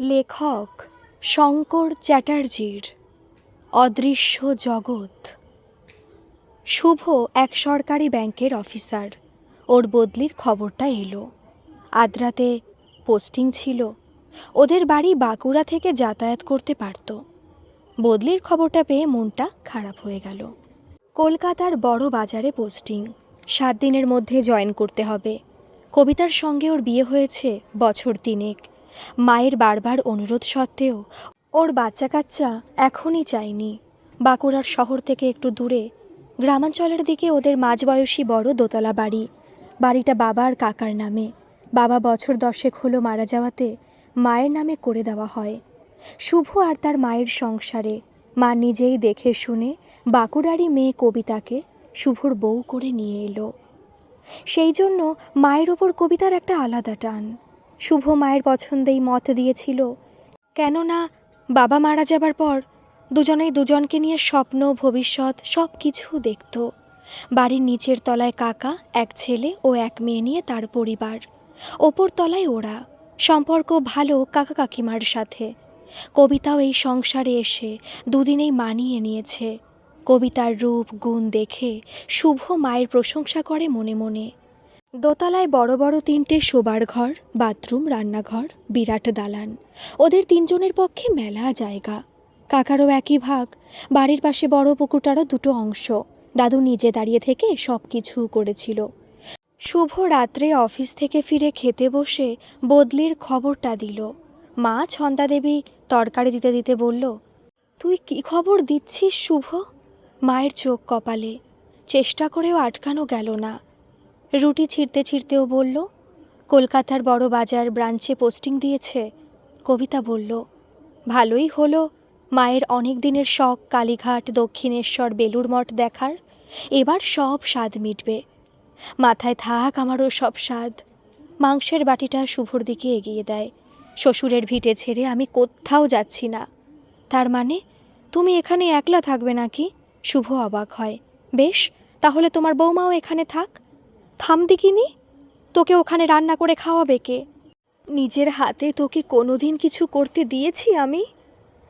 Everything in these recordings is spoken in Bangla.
লেখক শঙ্কর চ্যাটার্জির অদৃশ্য জগৎ। শুভ এক সরকারি ব্যাংকের অফিসার। ওর বদলির খবরটা এলো। আদ্রাতে পোস্টিং ছিল। ওদের বাড়ি বাঁকুড়া থেকে যাতায়াত করতে পারতো। বদলির খবরটা পেয়ে মনটা খারাপ হয়ে গেল। কলকাতার বড় বাজারে পোস্টিং। সাত দিনের মধ্যে জয়েন করতে হবে। কবিতার সঙ্গে ওর বিয়ে হয়েছে বছর তিনেক। মায়ের বারবার অনুরোধ সত্ত্বেও ওর বাচ্চা কাচ্চা এখনই চায়নি। বাঁকুড়ার শহর থেকে একটু দূরে গ্রামাঞ্চলের দিকে ওদের মাঝবয়সী বড় দোতলা বাড়ি। বাড়িটা বাবার কাকার নামে। বাবা বছর দশেক হলো মারা যাওয়াতে মায়ের নামে করে দেওয়া হয়। শুভ আর তার মায়ের সংসারে। মা নিজেই দেখে শুনে বাঁকুড়ারই মেয়ে কবিতাকে শুভর বউ করে নিয়ে এলো। সেই জন্য মায়ের ওপর কবিতার একটা আলাদা টান। শুভ মায়ের পছন্দেই মত দিয়েছিল। কেননা বাবা মারা যাবার পর দুজনেই দুজনকে নিয়ে স্বপ্ন, ভবিষ্যৎ সব কিছু দেখত। বাড়ির নিচের তলায় কাকা, এক ছেলে ও এক মেয়ে নিয়ে তার পরিবার। ওপর তলায় ওরা। সম্পর্ক ভালো কাকা কাকিমার সাথে। কবিতাও এই সংসারে এসে দুদিনেই মানিয়ে নিয়েছে। কবিতার রূপ, গুণ দেখে শুভ মায়ের প্রশংসা করে মনে মনে। দোতলায় বড় বড় তিনটে শোবার ঘর, বাথরুম, রান্নাঘর, বিরাট দালান। ওদের তিনজনের পক্ষে মেলা জায়গা। কাকারও একই ভাগ, বাড়ির পাশে বড় পুকুরটারও দুটো অংশ। দাদু নিজে দাঁড়িয়ে থেকে সব কিছু করেছিল। শুভ রাত্রে অফিস থেকে ফিরে খেতে বসে বদলির খবরটা দিল। মা ছন্দা দেবী তরকারি দিতে দিতে বলল, তুই কি খবর দিচ্ছিস শুভ? মায়ের চোখ কপালে। চেষ্টা করেও আটকানো গেল না। রুটি ছিঁড়তে ছিঁড়তেও বলল, কলকাতার বড় বাজার ব্রাঞ্চে পোস্টিং দিয়েছে। কবিতা বলল, ভালোই হলো। মায়ের অনেক দিনের শখ কালীঘাট, দক্ষিণেশ্বর বেলুর মঠ দেখার। এবার সব স্বাদ মিটবে। মাথায় থাক আমারও সব স্বাদ। মাংসের বাটিটা শুভর দিকে এগিয়ে দেয়। শ্বশুরের ভিটে ছেড়ে আমি কোথাও যাচ্ছি না। তার মানে তুমি এখানে একলা থাকবে নাকি? শুভ অবাক হয়। বেশ, তাহলে তোমার বৌমাও এখানে থাক। থাম দিকিনি তোকে ওখানে রান্না করে খাওয়াবে কে? নিজের হাতে তোকে কোনোদিন কিছু করতে দিয়েছি আমি?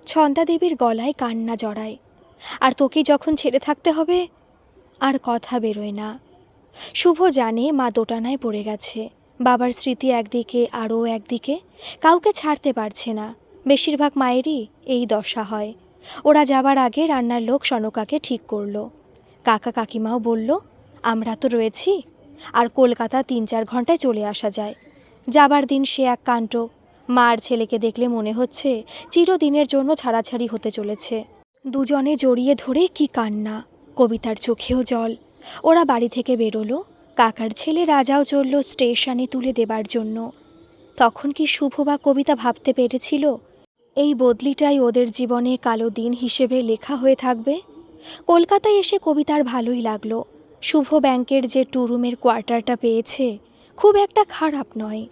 ছন্দা দেবীর গলায় কান্না জড়ায়। আর তোকে যখন ছেড়ে থাকতে হবে, আর কথা বেরোয় না। শুভ জানে মা দোটানায় পড়ে গেছে। বাবার স্মৃতি একদিকে, আরও একদিকে, কাউকে ছাড়তে পারছে না। বেশিরভাগ মায়েরই এই দশা হয়। ওরা যাবার আগে রান্নার লোক সনকাকে ঠিক করল। কাকা কাকিমাও বলল, আমরা তো রয়েছি আর কলকাতা তিন চার ঘন্টায় চলে আসা যায়। যাবার দিন সে এক কাণ্ড। মার ছেলেকে দেখলে মনে হচ্ছে চিরদিনের জন্য ছাড়াছাড়ি হতে চলেছে। দুজনে জড়িয়ে ধরে কি কান্না। কবিতার চোখেও জল। ওরা বাড়ি থেকে বেরোলো। কাকার ছেলে রাজাও চলল স্টেশনে তুলে দেবার জন্য। তখন কি শুভ বা কবিতা ভাবতে পেরেছিল? এই বদলিটাই ওদের জীবনে কালো দিন হিসেবে লেখা হয়ে থাকবে। কলকাতায় এসে কবিতার ভালোই লাগল। শুভ ব্যাংকের যে টু রুমের কোয়ার্টারটা পেয়েছে, খুব একটা খারাপ নয়।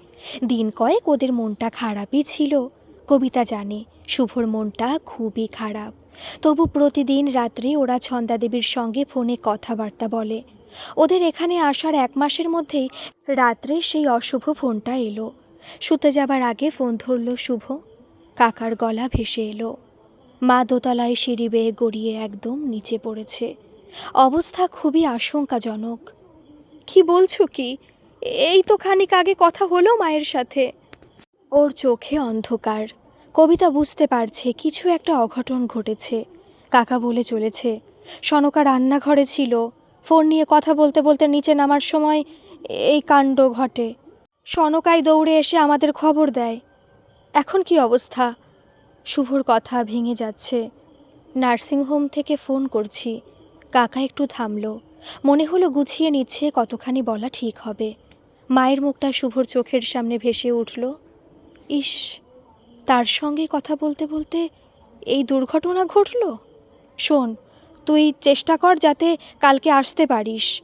দিন কয়েক ওদের মনটা খারাপই ছিল। কবিতা জানে, শুভর মনটা খুবই খারাপ। তবু প্রতিদিন রাত্রে ওরা ছন্দাদেবীর সঙ্গে ফোনে কথাবার্তা বলে। ওদের এখানে আসার এক মাসের মধ্যেই রাত্রে সেই অশুভ ফোনটা এলো। শুতে যাবার আগে ফোন ধরল শুভ। কাকার গলা ভেসে এলো। মা দোতলায় সিঁড়ি বেয়ে গড়িয়ে একদম নিচে পড়েছে। অবস্থা খুবই আশঙ্কাজনক। কি বলছো কি? এই তো খানিক আগে কথা হলো মায়ের সাথে। ওর চোখে অন্ধকার। কবিতা বুঝতে পারছে কিছু একটা অঘটন ঘটেছে। কাকা বলে চলেছে, সনকা রান্নাঘরে ছিল। ফোন নিয়ে কথা বলতে বলতে নিচে নামার সময় এই কাণ্ড ঘটে। সনকাই দৌড়ে এসে আমাদের খবর দেয়। এখন কি অবস্থা? শুভর কথা ভেঙে যাচ্ছে। নার্সিংহোম থেকে ফোন করছি। কাকা একটু থামলো। মনে হলো গুছিয়ে নিচ্ছে কতখানি বলা ঠিক হবে। মায়ের মুখটা শুভর চোখের সামনে ভেসে উঠল। ইস, তার সঙ্গে কথা বলতে বলতে এই দুর্ঘটনা ঘটল? শোন, তুই চেষ্টা কর যাতে কালকে আসতে পারিস।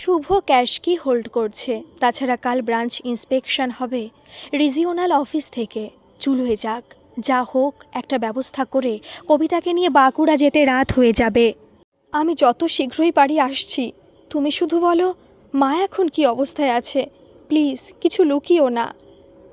শুভ ক্যাশ কি হোল্ড করছে? তাছাড়া কাল ব্রাঞ্চ ইন্সপেকশন হবে। রিজিওনাল অফিস থেকে। চুলোয় যাক। যা হোক, একটা ব্যবস্থা করে কবিতাকে নিয়ে বাঁকুড়া যেতে রাত হয়ে যাবে। আমি যত শীঘ্রই পারি আসছি, তুমি শুধু বলো, মা এখন কি অবস্থায় আছে? প্লিজ, কিছু লুকিও না।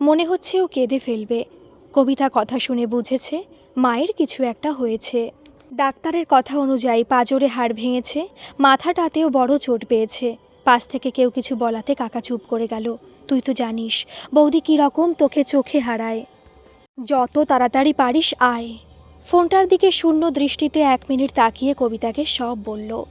মনে হচ্ছে ও কেঁদে ফেলবে। কবিতা কথা শুনে বুঝেছে, মায়ের কিছু একটা হয়েছে। ডাক্তারের কথা অনুযায়ী পাজরে হাড় ভেঙেছে, মাথাটাতেও বড় চোট পেয়েছে। পাশ থেকে কেউ কিছু বলাতে কাকা চুপ করে গেল। তুই তো জানিস, বৌদি কী রকম তোকে চোখে হারায়। যত তাড়াতাড়ি পারিস, আয়। ফোনটার দিকে শূন্য দৃষ্টিতে এক মিনিট তাকিয়ে কবিতাকে সব বলল।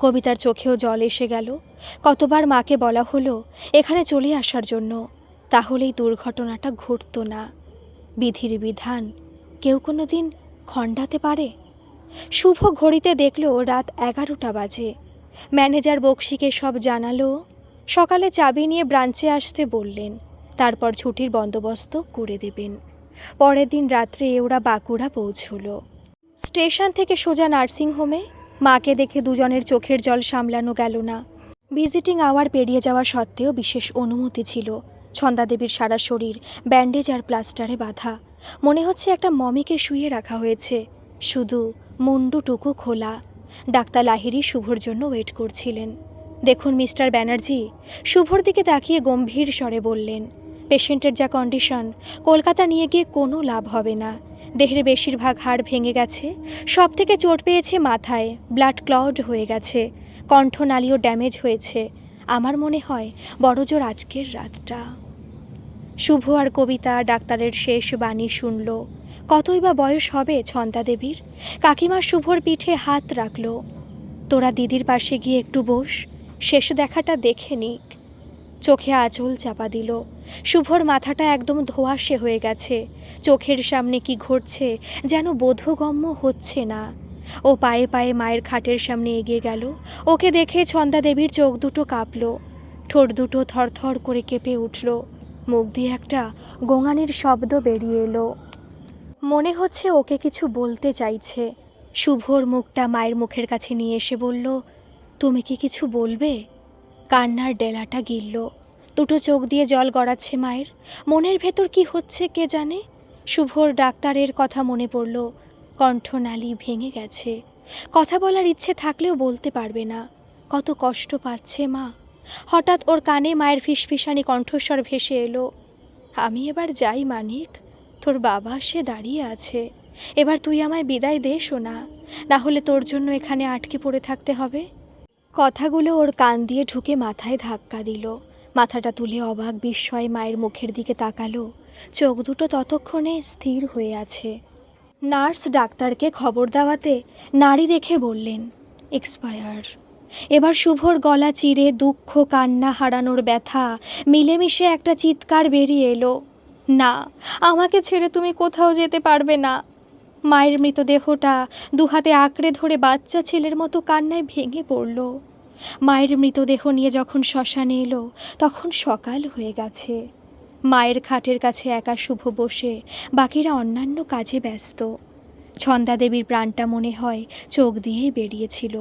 কবিতার চোখেও জল এসে গেল। কতবার মাকে বলা হলো এখানে চলে আসার জন্য। তাহলেই দুর্ঘটনাটা ঘটতো না। বিধির বিধান কেউ কোনো দিন খণ্ডাতে পারে? শুভ ঘড়িতে দেখল রাত এগারোটা বাজে। ম্যানেজার বক্সিকে সব জানালো। সকালে চাবি নিয়ে ব্রাঞ্চে আসতে বললেন। তারপর ছুটির বন্দোবস্ত করে দেবেন। পরের দিন রাত্রে ওরা বাঁকুড়া পৌঁছলো। স্টেশন থেকে সোজা নার্সিংহোমে মাকে দেখে দুজনের চোখের জল সামলানো গেল না। ভিজিটিং আওয়ার পেরিয়ে যাওয়া সত্ত্বেও বিশেষ অনুমতি ছিল। ছন্দাদেবীর সারা শরীর, ব্যান্ডেজ আর প্লাস্টারে বাঁধা। মনে হচ্ছে একটা মমিকে শুয়ে রাখা হয়েছে। শুধু মুন্ডুটুকু খোলা। ডাক্তার লাহিরি শুভর জন্য ওয়েট করছিলেন। দেখুন মিস্টার ব্যানার্জি, শুভর দিকে তাকিয়ে গম্ভীর স্বরে বললেন পেশেন্টের যা কন্ডিশন কলকাতা নিয়ে গিয়ে কোনো লাভ হবে না। দেহের বেশিরভাগ হাড় ভেঙে গেছে সব থেকে চোট পেয়েছে মাথায় ব্লাড ক্লড হয়ে গেছে, কণ্ঠনালীও ড্যামেজ হয়েছে। আমার মনে হয় বড়জোর আজকের রাতটা। শুভ আর কবিতা ডাক্তারের শেষ বাণী শুনল। কতই বা বয়স হবে ছন্দা দেবীর? কাকিমা শুভর পিঠে হাত রাখল। তোরা দিদির পাশে গিয়ে একটু বস, শেষ দেখাটা দেখে নিক। চোখে আঁচল চাপা দিল। শুভর মাথাটা একদম ধোঁয়াশে হয়ে গেছে। চোখের সামনে কি ঘটছে যেন বোধগম্য হচ্ছে না। ও পায়ে পায়ে মায়ের খাটের সামনে এগিয়ে গেল। ওকে দেখে ছন্দা দেবীর চোখ দুটো কাঁপলো। ঠোঁট দুটো থরথর করে কেঁপে উঠল। মুখ দিয়ে একটা গোঙানির শব্দ বেরিয়ে এলো। মনে হচ্ছে ওকে কিছু বলতে চাইছে। শুভর মুখটা মায়ের মুখের কাছে নিয়ে এসে বলল, তুমি কি কিছু বলবে? কান্নার ডেলাটা গিলল। দুটো চোখ দিয়ে জল গড়াচ্ছে মায়ের। মনের ভেতর কি হচ্ছে কে জানে? শুভর ডাক্তারের কথা মনে পড়ল, কণ্ঠনালী ভেঙে গেছে। কথা বলার ইচ্ছে থাকলেও বলতে পারবে না, কত কষ্ট পাচ্ছে মা। হঠাৎ ওর কানে মায়ের ফিসফিসানি কণ্ঠস্বর ভেসে এলো, আমি এবার যাই মানিক, তোর বাবা সে দাঁড়িয়ে আছে। এবার তুই আমায় বিদায় দে শোনা না হলে তোর জন্য এখানে আটকে পড়ে থাকতে হবে? কথাগুলো ওর কান দিয়ে ঢুকে মাথায় ধাক্কা দিল। মাথাটা তুলে অবাক বিস্ময়ে মায়ের মুখের দিকে তাকালো। চোখ দুটো ততক্ষণে স্থির হয়ে আছে। নার্স ডাক্তারকে খবর দেওয়াতে নারী দেখে বললেন, এক্সপায়ার। এবার শুভর গলা চিরে দুঃখ, কান্না হারানোর ব্যথা, মিলেমিশে একটা চিৎকার বেরিয়ে এলো, না, আমাকে ছেড়ে তুমি কোথাও যেতে পারবে না। মায়ের মৃতদেহটা দুহাতে আঁকড়ে ধরে বাচ্চা ছেলের মতো কান্নায় ভেঙে পড়ল। মায়ের মৃতদেহ নিয়ে যখন শ্মশানে এলো, তখন সকাল হয়ে গেছে। মায়ের খাটের কাছে একা শুভ বসে, বাকিরা অন্যান্য কাজে ব্যস্ত। ছন্দা দেবীর প্রাণটা মনে হয় চোখ দিয়েই বেরিয়েছিল।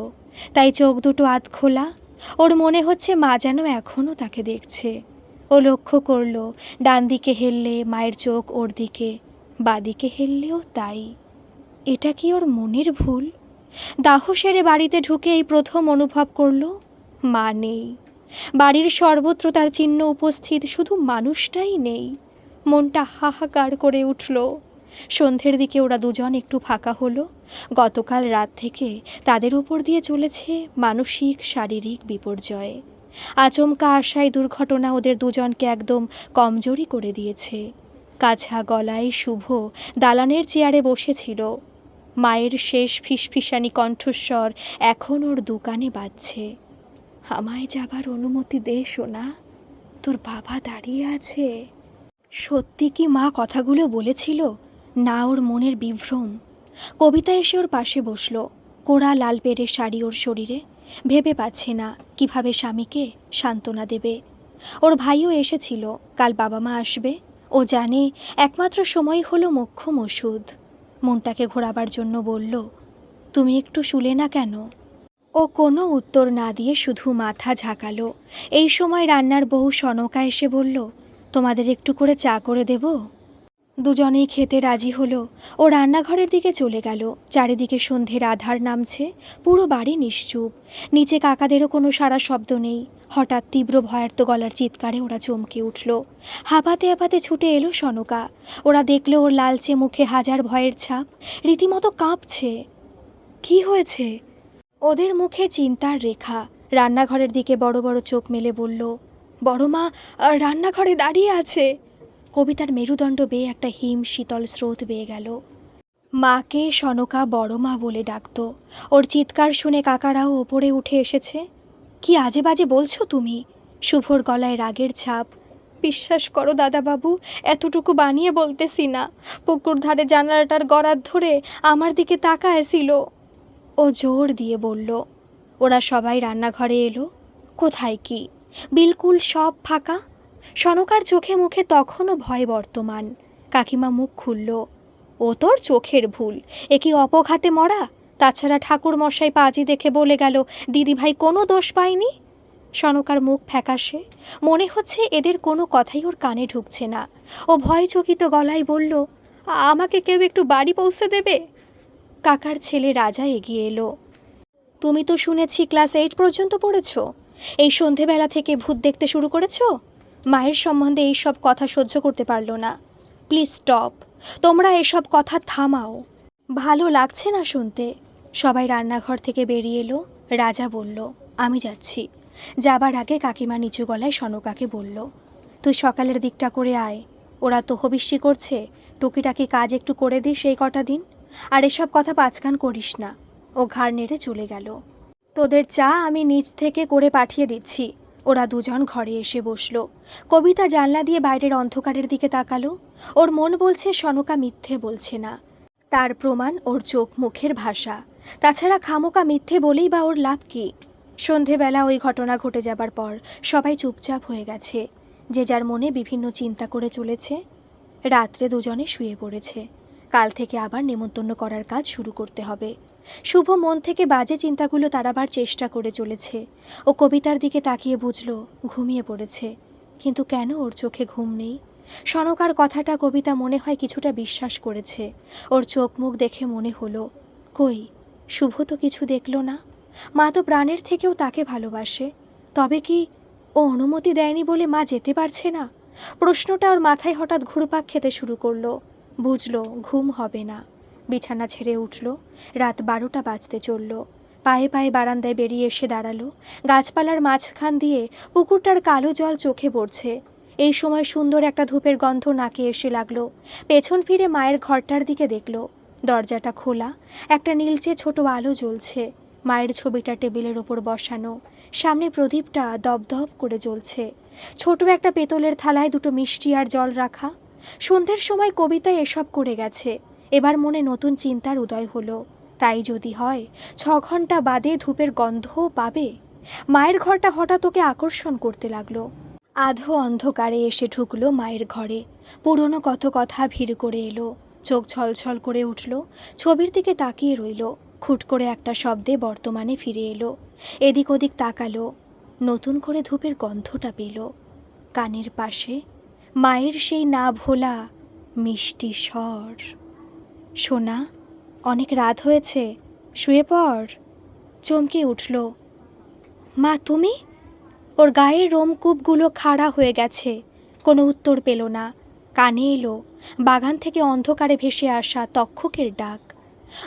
তাই চোখ দুটো আধ খোলা, ওর মনে হচ্ছে মা যেন এখনও তাকে দেখছে। ও লক্ষ্য করল, ডান দিকে হেললে মায়ের চোখ ওর দিকে বাদিকে হেললেও তাই। এটা কি ওর মনের ভুল? দাহ সেরে বাড়িতে ঢুকে এই প্রথম অনুভব করল, মা নেই। বাড়ির সর্বত্র তার চিহ্ন উপস্থিত, শুধু মানুষটাই নেই। মনটা হাহাকার করে উঠল। সন্ধ্যের দিকে ওরা দুজন একটু ফাঁকা হলো। গতকাল রাত থেকে তাদের উপর দিয়ে চলেছে মানসিক, শারীরিক বিপর্যয়। আচমকা আশায় দুর্ঘটনা ওদের দুজনকে একদম কমজোরি করে দিয়েছে। কাছা গলায় শুভ দালানের চেয়ারে বসেছিল। মায়ের শেষ ফিসফিসানি কণ্ঠস্বর এখন ওর দোকানে বাজছে। আমায় যাবার অনুমতি দে, সোনা। তোর বাবা দাঁড়িয়ে আছে। সত্যি কি মা কথাগুলো বলেছিল? না, ওর মনের বিভ্রম। কবিতা এসে ওর পাশে বসল। কোড়া লাল পেরে শাড়ি ওর শরীরে। ভেবে পাচ্ছে না কীভাবে স্বামীকে সান্ত্বনা দেবে। ওর ভাইও এসেছিল, কাল বাবা মা আসবে। ও জানে, একমাত্র সময় হলো মোক্ষম ওষুধ। মনটাকে ঘোরাবার জন্য বলল, তুমি একটু শুলে না কেন? ও কোনো উত্তর না দিয়ে শুধু মাথা ঝাঁকালো। এই সময় রান্নার বহু সনকা এসে বলল, তোমাদের একটু করে চা করে দেব? দুজনেই খেতে রাজি হলো। ও রান্নাঘরের দিকে চলে গেল। চারিদিকে সন্ধ্যের আধার নামছে। পুরো বাড়ি নিশ্চুপ। নিচে কাকাদেরও কোনো সারা শব্দ নেই। হঠাৎ তীব্র ভয়ার্ত গলার চিৎকারে ওরা চমকে উঠল। হাঁপাতে হাঁপাতে ছুটে এলো সনকা। ওরা দেখল ওর লালচে মুখে হাজার ভয়ের ছাপ। রীতিমতো কাঁপছে। কি হয়েছে? ওদের মুখে চিন্তার রেখা। রান্নাঘরের দিকে বড় বড় চোখ মেলে বলল, বড় মা, রান্নাঘরে দাঁড়িয়ে আছে। কবিতার মেরুদণ্ড বেয়ে একটা হিম শীতল স্রোত বেয়ে গেল। মাকে সনকা বড় মা বলে ডাকতো। ওর চিৎকার শুনে কাকারাও ওপরে উঠে এসেছে। কি আজে বাজে বলছো তুমি? শুভর গলায় রাগের ছাপ। বিশ্বাস করো দাদাবাবু, এতটুকু বানিয়ে বলতেছি না। পুকুর ধারে জানালাটার গড়ার ধরে আমার দিকে তাকায়ছিল। ও জোর দিয়ে বলল, ওরা সবাই রান্নাঘরে এলো। কোথায় কি? বিলকুল সব ফাঁকা? সনকার চোখে মুখে তখনও ভয় বর্তমান। কাকিমা মুখ খুলল, ও তোর চোখের ভুল, এ কি অপঘাতে মরা? তাছাড়া ঠাকুর মশাই পাজি দেখে বলে গেল, দিদিভাই কোনো দোষ পায়নি? সনকার মুখ ফ্যাকাশে, মনে হচ্ছে এদের কোনো কথাই ওর কানে ঢুকছে না। ও ভয়চকিত গলায় বলল, আমাকে কেউ একটু বাড়ি পৌঁছে দেবে? কাকার ছেলে রাজা এগিয়ে এলো, তুমি তো শুনেছি ক্লাস এইট পর্যন্ত পড়েছ। এই সন্ধেবেলা থেকে ভূত দেখতে শুরু করেছ? মায়ের সম্বন্ধে এই সব কথা সহ্য করতে পারল না। Please stop. তোমরা এসব কথা থামাও। ভালো লাগছে না শুনতে। সবাই রান্নাঘর থেকে বেরিয়ে এলো। রাজা বলল, আমি যাচ্ছি। যাবার আগে কাকিমা নিচু গলায় সনকাকে বলল, তুই সকালের দিকটা করে আয়। ওরা তো হবিষ্যি করছে। টুকিটাকি কাজ একটু করে দিস এই কটা দিন। আর এসব কথা পাঁচকান করিস না। ও ঘাড় নেড়ে চলে গেল। তোদের চা আমি নিচ থেকে করে পাঠিয়ে দিচ্ছি। ওরা দুজন ঘরে এসে বসল। কবিতা জানলা দিয়ে বাইরের অন্ধকারের দিকে তাকালো। ওর মন বলছে, সনকা মিথ্যে বলছে না। তার প্রমাণ ওর চোখ মুখের ভাষা। তাছাড়া খামোকা মিথ্যে বলেই বা ওর লাভ কি? সন্ধেবেলা ওই ঘটনা ঘটে যাবার পর সবাই চুপচাপ হয়ে গেছে। যে যার মনে বিভিন্ন চিন্তা করে চলেছে। রাত্রে দুজনে শুয়ে পড়েছে। কাল থেকে আবার নেমন্তন্ন করার কাজ শুরু করতে হবে। শুভ মন থেকে বাজে চিন্তাগুলো তাড়াবার চেষ্টা করে চলেছে। ও কবিতার দিকে তাকিয়ে বুঝল, ঘুমিয়ে পড়েছে। কিন্তু কেন ওর চোখে ঘুম নেই? সনকার কথাটা কবিতা মনে হয় কিছুটা বিশ্বাস করেছে। ওর চোখ মুখ দেখে মনে হলো, কই, শুভ তো কিছু দেখল না? মা তো প্রাণের থেকেও তাকে ভালোবাসে। তবে কি ও অনুমতি দেয়নি বলে মা যেতে পারছে না? প্রশ্নটা ওর মাথায় হঠাৎ ঘুরপাক খেতে শুরু করল। বুঝলো, ঘুম হবে না। বিছানা ছেড়ে উঠল। রাত বারোটা বাজতে চলল। পায়ে পায়ে বারান্দায় বেরিয়ে এসে দাঁড়াল। গাছপালার মাঝখান দিয়ে পুকুরটার কালো জল চোখে পড়ছে। এই সময় সুন্দর একটা ধূপের গন্ধ নাকে এসে লাগল। পেছন ফিরে মায়ের ঘরটার দিকে দেখল। দরজাটা খোলা। একটা নীলচে ছোট আলো জ্বলছে। মায়ের ছবিটা টেবিলের ওপর বসানো। সামনে প্রদীপটা দপদপ করে জ্বলছে। ছোট একটা পেতলের থালায় দুটো মিষ্টি আর জল রাখা। সন্ধ্যের সময় কবিতা এসব করে গেছে। এবার মনে নতুন চিন্তার উদয় হলো। তাই যদি হয়, ছ ঘণ্টা বাদে ধূপের গন্ধও পাবে। মায়ের ঘরটা হঠাৎ ওকে আকর্ষণ করতে লাগল। আধো অন্ধকারে এসে ঢুকলো মায়ের ঘরে। পুরনো কত কথা ভিড় করে এলো। চোখ ছলছল করে উঠল। ছবির দিকে তাকিয়ে রইল। খুট করে একটা শব্দে বর্তমানে ফিরে এলো। এদিক ওদিক তাকালো। নতুন করে ধূপের গন্ধটা পেল। কানের পাশে, মায়ের সেই না ভোলা মিষ্টি স্বর। সোনা, অনেক রাত হয়েছে, শুয়ে পড়। চমকে উঠল। মা, তুমি? ওর গায়ের রোমকূপগুলো খাড়া হয়ে গেছে, কোনো উত্তর পেল না। কানে এলো, বাগান থেকে অন্ধকারে ভেসে আসা তক্ষকের ডাক।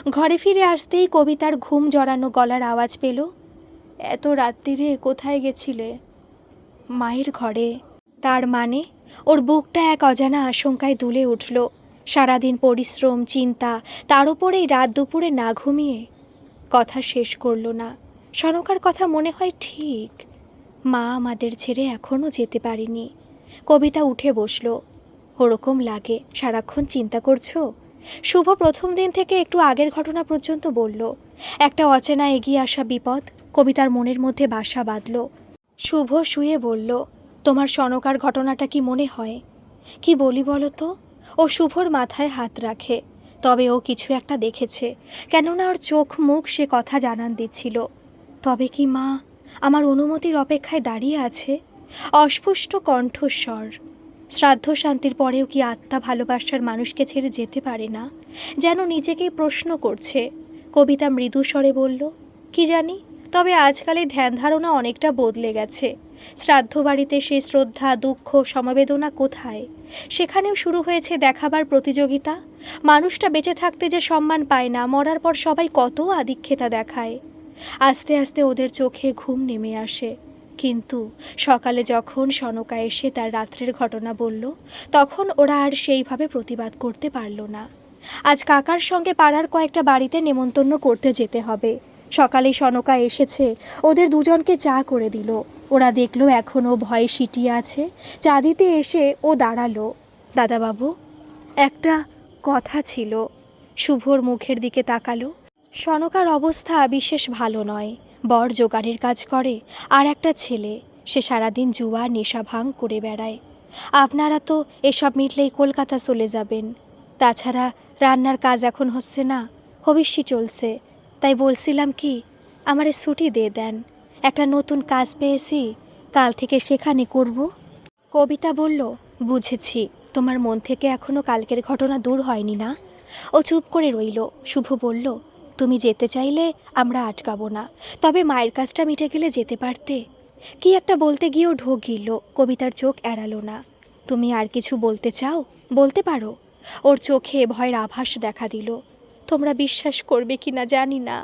ঘরে ফিরে আসতেই কবিতার ঘুম জড়ানো গলার আওয়াজ পেল, এত রাত্রিরে কোথায় গেছিলে? মায়ের ঘরে। তার মানে ওর বুকটা এক অজানা আশঙ্কায় দুলে উঠল। সারাদিন পরিশ্রম, চিন্তা, তার উপরেই রাত দুপুরে না ঘুমিয়ে কথা শেষ করল না। সনকার কথা মনে হয় ঠিক। মা আমাদের ছেড়ে এখনও যেতে পারিনি। কবিতা উঠে বসল। ওরকম লাগে, সারাক্ষণ চিন্তা করছ? শুভ প্রথম দিন থেকে একটু আগের ঘটনা পর্যন্ত বলল। একটা অচেনা এগিয়ে আসা বিপদ কবিতার মনের মধ্যে বাসা বাঁধল। শুভ শুয়ে বলল, তোমার সনকার ঘটনাটা কি মনে হয়? কি বলি বলো তো? ও শুভর মাথায় হাত রাখে। তবে ও কিছু একটা দেখেছে, কেননা ওর চোখ মুখ সে কথা জানান দিচ্ছিল। তবে কি মা, আমার অনুমতির অপেক্ষায় দাঁড়িয়ে আছে? অস্পুষ্ট কণ্ঠস্বর। শ্রাদ্ধ শান্তির পরেও কি আত্মা ভালোবাসার মানুষকে ছেড়ে যেতে পারে না? যেন নিজেকেই প্রশ্ন করছে। কবিতা মৃদু স্বরে বলল, কি জানি, তবে আজকালের ধ্যান ধারণা অনেকটা বদলে গেছে। শ্রাদ্ধ বাড়িতে সেই শ্রদ্ধা, দুঃখ, সমবেদনা কোথায়? সেখানেও শুরু হয়েছে দেখাবার প্রতিযোগিতা। মানুষটা বেঁচে থাকতে যে সম্মান পায় না, মরার পর সবাই কত আদিক্ষেতা দেখায়। আস্তে আস্তে ওদের চোখে ঘুম নেমে আসে। কিন্তু সকালে যখন সনকা এসে তার রাত্রের ঘটনা বলল, তখন ওরা আর সেইভাবে প্রতিবাদ করতে পারল না। আজ কাকার সঙ্গে পাড়ার কয়েকটা বাড়িতে নেমন্তন্ন করতে যেতে হবে। সকালে সনকা এসেছে। ওদের দুজনকে চা করে দিল। ওরা দেখল এখনও ভয়ে সিটিয়ে আছে। চা দিতে এসে ও দাঁড়াল। দাদাবাবু, একটা কথা ছিল। শুভর মুখের দিকে তাকালো। সনকার অবস্থা বিশেষ ভালো নয়। বর জোগাড়ের কাজ করে, আর একটা ছেলে। সে সারাদিন জুয়া নেশা ভাঙ করে বেড়ায়। আপনারা তো এসব মিটলেই কলকাতা চলে যাবেন। তাছাড়া রান্নার কাজ এখন হচ্ছে না। ভবিষ্যৎ চলছে। তাই বলছিলাম কি, আমারে ছুটি দিয়ে দেন। একটা নতুন কাজ পেয়েছি, কাল থেকে সেখানে করব। কবিতা বলল, বুঝেছি, তোমার মন থেকে এখনও কালকের ঘটনা দূর হয়নি না? ও চুপ করে রইল। শুভ বলল, তুমি যেতে চাইলে আমরা আটকাবো না, তবে মায়ের কাজটা মিটে গেলে যেতে পারতে। কি একটা বলতে গিয়েও ঢোক গিলল, কবিতার চোখ এড়ালো না। তুমি আর কিছু বলতে চাও? বলতে পারো। ওর চোখে ভয়ের আভাস দেখা দিল। তোমরা বিশ্বাস করবে কি না জানি না।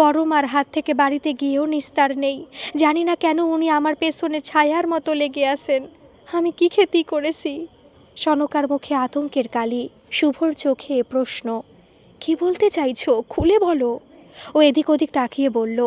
বড় মার হাত থেকে বাড়িতে গিয়েও নিস্তার নেই। জানি না কেন উনি আমার পেছনে ছায়ার মতো লেগে আছেন। আমি কি ক্ষতি করেছি? সনকার মুখে আতঙ্কের কালি, শুভর চোখে প্রশ্ন। কি বলতে চাইছো? খুলে বলো। ও এদিক ওদিক তাকিয়ে বলল,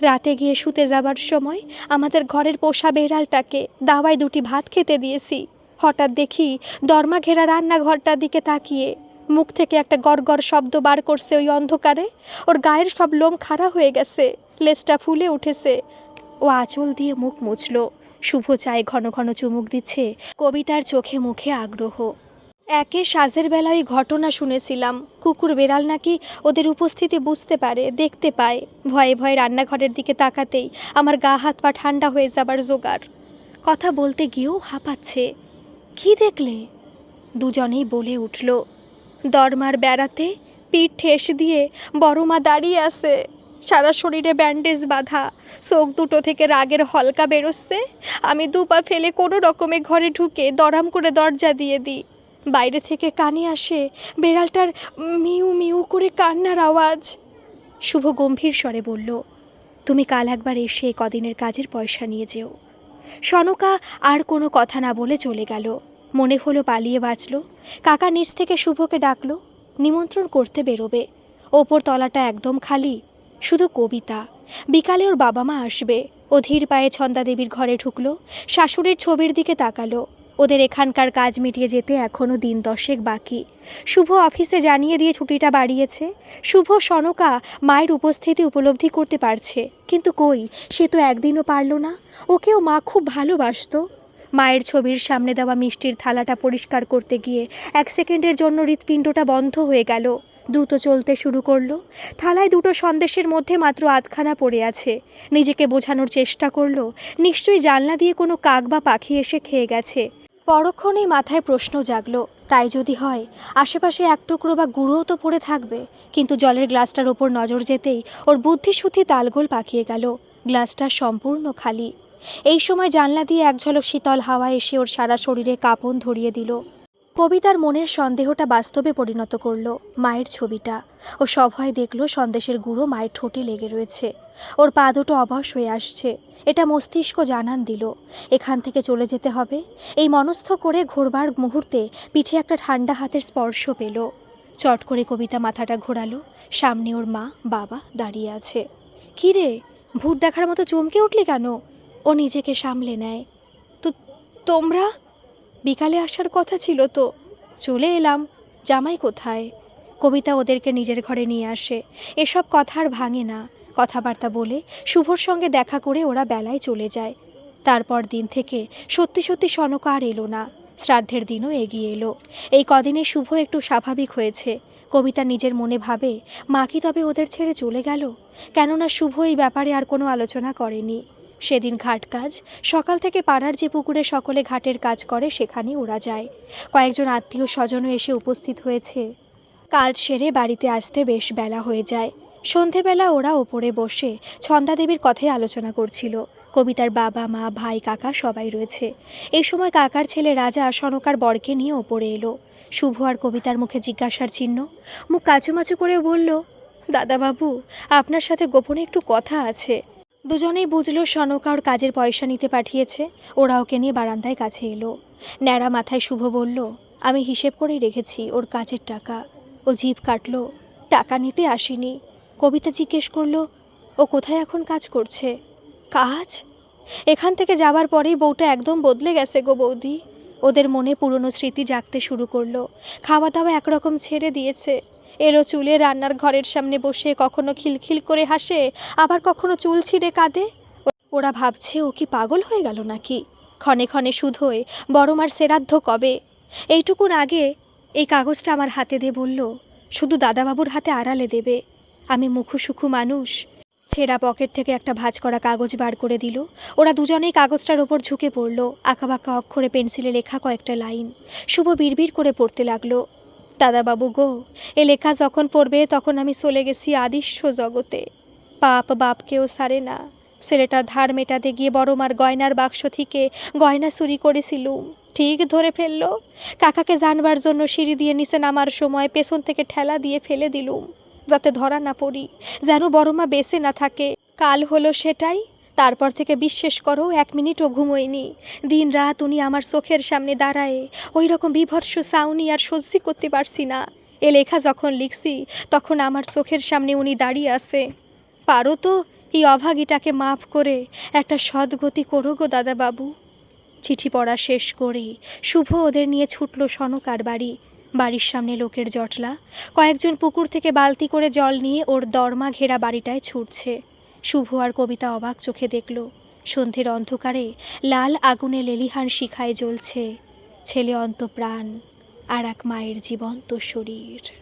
রাতে গিয়ে শুতে যাবার সময় আমাদের ঘরের পোষা বেড়ালটাকে দাওয়ায় দুটি ভাত খেতে দিয়েছি। হঠাৎ দেখি দরমা ঘেরা রান্নাঘরটার দিকে তাকিয়ে মুখ থেকে একটা গড়গড় শব্দ বার করছে ওই অন্ধকারে। ওর গায়ের সব লোম খাড়া হয়ে গেছে, লেজটা ফুলে উঠেছে। ও আঁচল দিয়ে মুখ মুছল, শুভ চায় ঘন ঘন চুমুক দিচ্ছে, কবিতার চোখে মুখে আগ্রহ। একে সাজের বেলায় ওই ঘটনা শুনেছিলাম, কুকুর বেড়াল নাকি ওদের উপস্থিতি বুঝতে পারে, দেখতে পায়। ভয়ে ভয়ে রান্নাঘরের দিকে তাকাতেই আমার গা হাত পা ঠান্ডা হয়ে যাবার জোগাড়। কথা বলতে গিয়েও হাঁপাচ্ছে। কি দেখলে? দুজনেই বলে উঠল দরমার বেড়াতে পিঠ ঠেস দিয়ে বড় মা দাঁড়িয়ে আছে। সারা শরীরে ব্যান্ডেজ বাঁধা, চোখ দুটো থেকে রাগের হলকা বেরোচ্ছে। আমি দু পা ফেলে কোনো রকমে ঘরে ঢুকে দরাম করে দরজা দিয়ে দিই। বাইরে থেকে কানে আসে বেড়ালটার মিউ মিউ করে কান্নার আওয়াজ। শুভ গম্ভীর স্বরে বলল, তুমি কাল একবার এসে কদিনের কাজের পয়সা নিয়ে যেও। সনকা আর কোনো কথা না বলে চলে গেল। মনে হলো পালিয়ে বাঁচল। কাকা নিচ থেকে শুভকে ডাকলো, নিমন্ত্রণ করতে বেরোবে। ওপর তলাটা একদম খালি, শুধু কবিতা। বিকালে ওর বাবা মা আসবে। ও ধীর পায়ে ছন্দাদেবীর ঘরে ঢুকলো, শাশুড়ির ছবির দিকে তাকালো। ওদের এখানকার কাজ মিটিয়ে যেতে এখনও দিন দশেক বাকি। শুভ অফিসে জানিয়ে দিয়ে ছুটিটা বাড়িয়েছে। শুভ, সনকা মায়ের উপস্থিতি উপলব্ধি করতে পারছে। কিন্তু কই, সে তো একদিনও পারল না। ওকেও মা খুব ভালোবাসতো। মায়ের ছবির সামনে দেওয়া মিষ্টির থালাটা পরিষ্কার করতে গিয়ে এক সেকেন্ডের জন্য হৃৎপিণ্ডটা বন্ধ হয়ে গেল। দ্রুত চলতে শুরু করল। থালায় দুটো সন্দেশের মধ্যে মাত্র আধখানা পড়ে আছে। নিজেকে বোঝানোর চেষ্টা করল। নিশ্চয়ই জানলা দিয়ে কোনো কাক বা পাখি এসে খেয়ে গেছে। পরক্ষণেই মাথায় প্রশ্ন জাগলো, তাই যদি হয়, আশেপাশে এক টুকরো বা গুঁড়োও তো পড়ে থাকবে। কিন্তু জলের গ্লাসটার ওপর নজর যেতেই ওর বুদ্ধিশুদ্ধি তালগোল পাকিয়ে গেল। গ্লাসটা সম্পূর্ণ খালি। এই সময় জানলা দিয়ে এক ঝলক শীতল হাওয়া এসে ওর সারা শরীরে কাঁপন ধরিয়ে দিল। কবিতার মনের সন্দেহটা বাস্তবে পরিণত করল মায়ের ছবিটা। ও সভয় দেখল সন্দেশের গুঁড়ো মায়ের ঠোঁটে লেগে রয়েছে। ওর পা দুটো অবশ হয়ে আসছে। এটা মস্তিষ্ক জানান দিল। এখান থেকে চলে যেতে হবে। এই মনস্থ করে ঘোরবার মুহূর্তে পিঠে একটা ঠান্ডা হাতের স্পর্শ পেল। চট করে কবিতা মাথাটা ঘোরালো। সামনে ওর মা, বাবা দাঁড়িয়ে আছে। কী রে? ভূত দেখার মতো চমকে উঠলি কেন? ও নিজেকে সামলে নেয়। তো তোমরা? বিকালে আসার কথা ছিল তো। চলে এলাম। জামাই কোথায়? কবিতা ওদেরকে নিজের ঘরে নিয়ে আসে। এসব কথা আর ভাঙে না। কথাবার্তা বলে শুভর সঙ্গে দেখা করে ওরা বেলায় চলে যায়। তারপর দিন থেকে সত্যি সত্যি সনকা আর এলো না। শ্রাদ্ধের দিনও এগিয়ে এলো। এই কদিনে শুভ একটু স্বাভাবিক হয়েছে। কবিতা নিজের মনে ভাবে, মা কি তবে ওদের ছেড়ে চলে গেল? কেননা শুভ এই ব্যাপারে আর কোনো আলোচনা করেনি। সেদিন ঘাট কাজ। সকাল থেকে পাড়ার যে পুকুরে সকলে ঘাটের কাজ করে সেখানে ওরা যায়। কয়েকজন আত্মীয় স্বজনও এসে উপস্থিত হয়েছে। কাজ সেরে বাড়িতে আসতে বেশ বেলা হয়ে যায়। সন্ধেবেলা ওরা ওপরে বসে ছন্দাদেবীর কথাই আলোচনা করছিল। কবিতার বাবা, মা, ভাই, কাকা সবাই রয়েছে। এই সময় কাকার ছেলে রাজা সনকার বরকে নিয়ে ওপরে এলো। শুভ আর কবিতার মুখে জিজ্ঞাসার চিহ্ন। মুখ কাচুমাচু করে বলল, দাদাবাবু, আপনার সাথে গোপনে একটু কথা আছে। দুজনেই বুঝলো ওর কাজের পয়সা নিতে পাঠিয়েছে। ওরা ওকে নিয়ে বারান্দায় কাছে এলো। ন্যাড়া মাথায় শুভ বলল, আমি হিসেব করেই রেখেছি ওর কাজের টাকা। ও জিভ কাটলো। টাকা নিতে আসেনি। কবিতা জিজ্ঞেস করল, ও কোথায় এখন কাজ করছে? কাজ? এখান থেকে যাবার পরেই বউটা একদম বদলে গেছে গো বৌদি। ওদের মনে পুরনো স্মৃতি জাগতে শুরু করল। খাওয়া দাওয়া একরকম ছেড়ে দিয়েছে। এলো চুলে রান্নার ঘরের সামনে বসে কখনো খিলখিল করে হাসে, আবার কখনো চুল ছিঁড়ে কাঁদে। ওরা ভাবছে, ও কি পাগল হয়ে গেল নাকি? ক্ষণে ক্ষণে শুধোয় বড়মার সেরাধ্য কবে? এইটুকুন আগে এই কাগজটা আমার হাতে দিয়ে বলল, শুধু দাদাবাবুর হাতে আড়ালে দেবে। আমি মুখুসুখু মানুষ। ছেঁড়া পকেট থেকে একটা ভাঁজ করা কাগজ বার করে দিল। ওরা দুজনেই কাগজটার ওপর ঝুঁকে পড়ল। আঁকাবাঁকা অক্ষরে পেন্সিলে লেখা কয়েকটা লাইন। শুভ বিড়বিড় করে পড়তে লাগল। দাদাবাবু গো, এ লেখা যখন পড়বে তখন আমি চলে গেছি আদিশ্য জগতে। পাপ বাপকেও সারে না। ছেলেটার ধার মেটাতে গিয়ে বড় মার গয়নার বাক্স থেকে গয়না চুরি করেছিলুম। ঠিক ধরে ফেলল। কাকাকে জানবার জন্য সিঁড়ি দিয়ে নিচে নামার সময় পেছন থেকে ঠেলা দিয়ে ফেলে দিলুম। যাতে ধরা না পড়ি। যেন বড়মা বেঁচে না থাকে। কাল হলো সেটাই। তারপর থেকে বিশ্বাস করো, এক মিনিটও ঘুমোয়নি। দিন রাত উনি আমার চোখের সামনে দাঁড়ায়। ওই রকম বিভৎস সাউনি আর সহ্য করতে পারছি না। এ লেখা যখন লিখছি, তখন আমার চোখের সামনে উনি দাঁড়িয়ে আছে। পারো তো এই অভাগীটাকে মাফ করে একটা সদ্গতি করো গো দাদাবাবু। চিঠি পড়া শেষ করে শুভ ওদের নিয়ে ছুটল সনকার বাড়ি। বাড়ির সামনে লোকের জটলা। কয়েকজন পুকুর থেকে বালতি করে জল নিয়ে ওর দরমা ঘেরা বাড়িটায় ছুটছে। শুভ আর কবিতা অবাক চোখে দেখল। সন্ধ্যের অন্ধকারে লাল আগুনে লেলিহান শিখায় জ্বলছে ছেলে অন্তপ্রাণ আর এক মায়ের জীবন্ত শরীর।